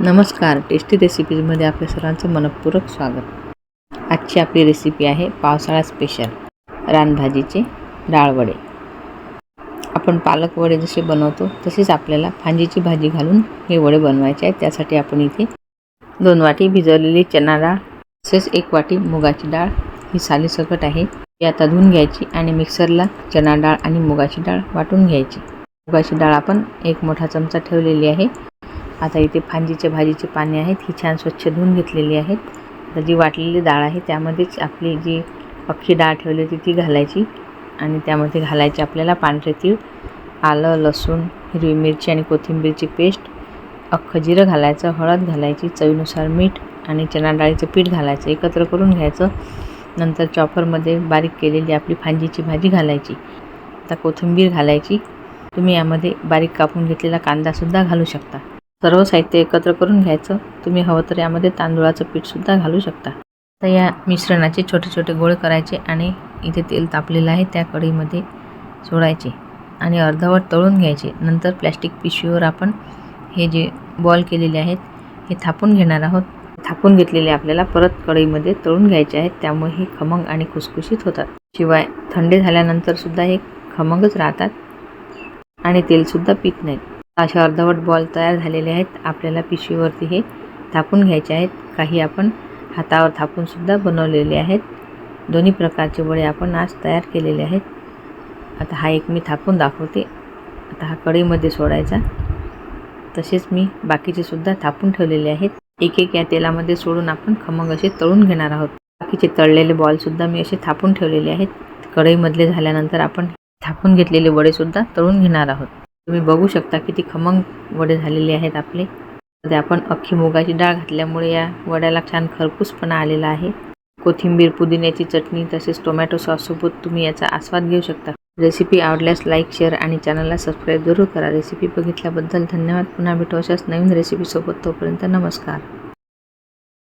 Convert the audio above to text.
नमस्कार टेस्टी रेसिपीजमध्ये आपल्या सर्वांचं मनपूर्वक स्वागत. आजची आपली रेसिपी आहे पावसाळा स्पेशल रानभाजीचे डाळ वडे आपण पालक वडे जसे बनवतो तसेच आपल्याला फांजीची भाजी घालून हे वडे बनवायचे आहेत. त्यासाठी आपण इथे दोन वाटी भिजवलेली चना डाळ तसेच एक वाटी मुगाची डाळ. ही सालीसकट आहे ती आता धुवून घ्यायची आणि मिक्सरला चना डाळ आणि मुगाची डाळ वाटून घ्यायची. मुगाची डाळ आपण एक मोठा चमचा ठेवलेली आहे. आता इथे फांजीच्या भाजीची पाने आहेत. ही छान स्वच्छ धुवून घेतलेली आहेत. आता जी वाटलेली डाळ आहे त्यामध्येच आपली जी अख्खी डाळ ठेवली होती ती घालायची. आणि त्यामध्ये घालायची आपल्याला पांढरे तीळ आलं लसूण हिरवी मिरची आणि कोथिंबीरची पेस्ट अख्खं जिरं घालायचं हळद घालायची चवीनुसार मीठ आणि चणा डाळीचं पीठ घालायचं एकत्र करून घ्यायचं. नंतर चॉपरमध्ये बारीक केलेली आपली फांजीची भाजी घालायची. आता कोथिंबीर घालायची. तुम्ही यामध्ये बारीक कापून घेतलेला कांदासुद्धा घालू शकता. सर्व साहित्य एकत्र करून घ्यायचं. तुम्ही हवं तर यामध्ये तांदूळाचं पीठसुद्धा घालू शकता. तर या मिश्रणाचे छोटे छोटे गोळे करायचे आणि इथे तेल तापलेलं आहे त्या कढईमध्ये सोडायचे आणि अर्धवट तळून घ्यायचे. नंतर प्लॅस्टिक पिशवीवर आपण हे जे बॉल केलेले आहेत हे थापून घेणार आहोत. थापून घेतलेले आपल्याला परत कढईमध्ये तळून घ्यायचे आहेत. त्यामुळे हे खमंग आणि खुसखुशीत होतात. शिवाय थंडे झाल्यानंतर सुद्धा हे खमंगच राहतात आणि तेलसुद्धा पित नाहीत. असे अर्धवट बॉल तयार झालेले आहेत. आपल्याला पिशवीवरती हे थापून घ्यायचे आहेत. काही आपण हातावर थापूनसुद्धा बनवलेले आहेत. दोन्ही प्रकारचे वडे आपण आज तयार केलेले आहेत. आता हा एक मी थापून दाखवते. आता हा कढईमध्ये सोडायचा. तसेच मी बाकीचे सुद्धा थापून ठेवलेले आहेत. एक एक या तेलामध्ये सोडून आपण खमंग असे तळून घेणार आहोत. बाकीचे तळलेले बॉलसुद्धा मी असे थापून ठेवलेले आहेत. कढईमधले झाल्यानंतर आपण थापून घेतलेले वडेसुद्धा तळून घेणार आहोत. तुम्ही बघू शकता किती खमंग वडे झालेले आहेत आपले. त्यामध्ये आपण अख्खी मुगाची डाळ घातल्यामुळे या वड्याला छान खरपूसपणा आलेला आहे. कोथिंबीर पुदिन्याची चटणी तसेच टोमॅटो सॉससोबत तुम्ही याचा आस्वाद घेऊ शकता. रेसिपी आवडल्यास लाईक शेअर आणि चॅनलला सबस्क्राईब जरूर करा. रेसिपी बघितल्याबद्दल धन्यवाद. पुन्हा भेटू अशाच नवीन रेसिपीसोबत तोपर्यंत नमस्कार.